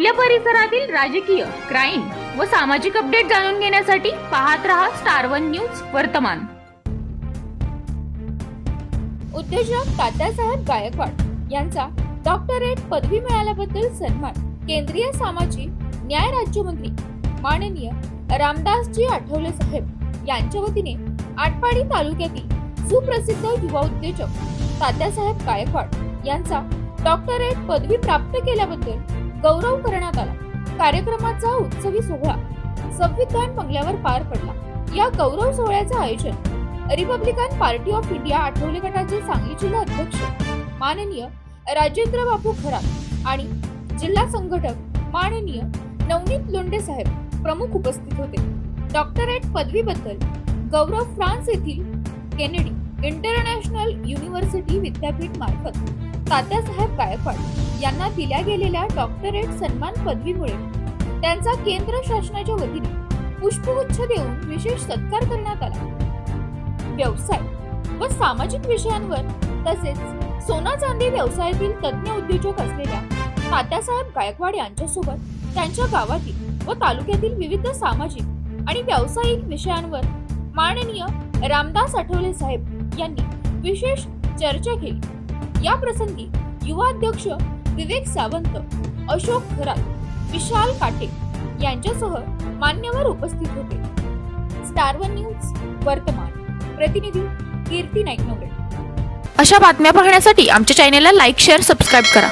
आपल्या परिसरातील राजकीय क्राईम व सामाजिक अपडेट जाणून घेण्यासाठी पाहत रहा स्टार वन न्यूज वर्तमान. उद्योजक तात्यासाहेब गायकवाड यांचा डॉक्टरेट पदवी मिळाल्याबद्दल सन्मान केंद्रीय सामाजिक न्याय राज्यमंत्री माननीय रामदासजी आठवले साहेब यांच्या वतीने आटपाडी तालुक्यातील सुप्रसिद्ध युवा उद्योजक तात्यासाहेब गायकवाड यांचा डॉक्टरेट पदवी प्राप्त केल्याबद्दल गौरव करण्यात आला. कार्यक्रमाचा उत्सवी सोहळा संविधान बंगल्यावर पार पडला. या गौरव सोहळ्याचे आयोजन Republican party of India Athawale गटाचे सांगली जिल्हा अध्यक्ष माननीय राजेंद्र बापू खरात आणि जिल्हा संघटक माननीय नवनीत लोंडे साहेब प्रमुख उपस्थित होते. डॉक्टरेट पदवीबद्दल गौरव फ्रान्स येथील केनेडी इंटरनॅशनल युनिव्हर्सिटी विद्यापीठ मार्फत तात्यासाहेब गायकवाड यांना दिल्या गेलेल्या डॉक्टरेट सन्मान पदवीमुळे. त्यांचा केंद्र शासनाच्या वतीने पुष्पगुच्छ देऊन विशेष सत्कार करण्यात आला. व्यवसाय व सामाजिक विषयांवर तसेच सोना चांदी व्यवसायातील तज्ज्ञ उद्योजक असलेल्या तात्यासाहेब गायकवाड यांच्यासोबत त्यांच्या गावातील व तालुक्यातील विविध सामाजिक आणि व्यावसायिक विषयांवर माननीय रामदास आठवले साहेब यांनी विशेष चर्चा केली. या प्रसंगी युवा अध्यक्ष विवेक सावंत अशोक खरात विशाल काटे यांच्यासह मान्यवर उपस्थित होते. स्टार वन न्यूज वर्तमान. प्रतिनिधी कीर्ती नाईकनवरे अशा बातम्या पाहण्यासाठी आमच्या चॅनेलला लाईक शेअर सबस्क्राईब करा.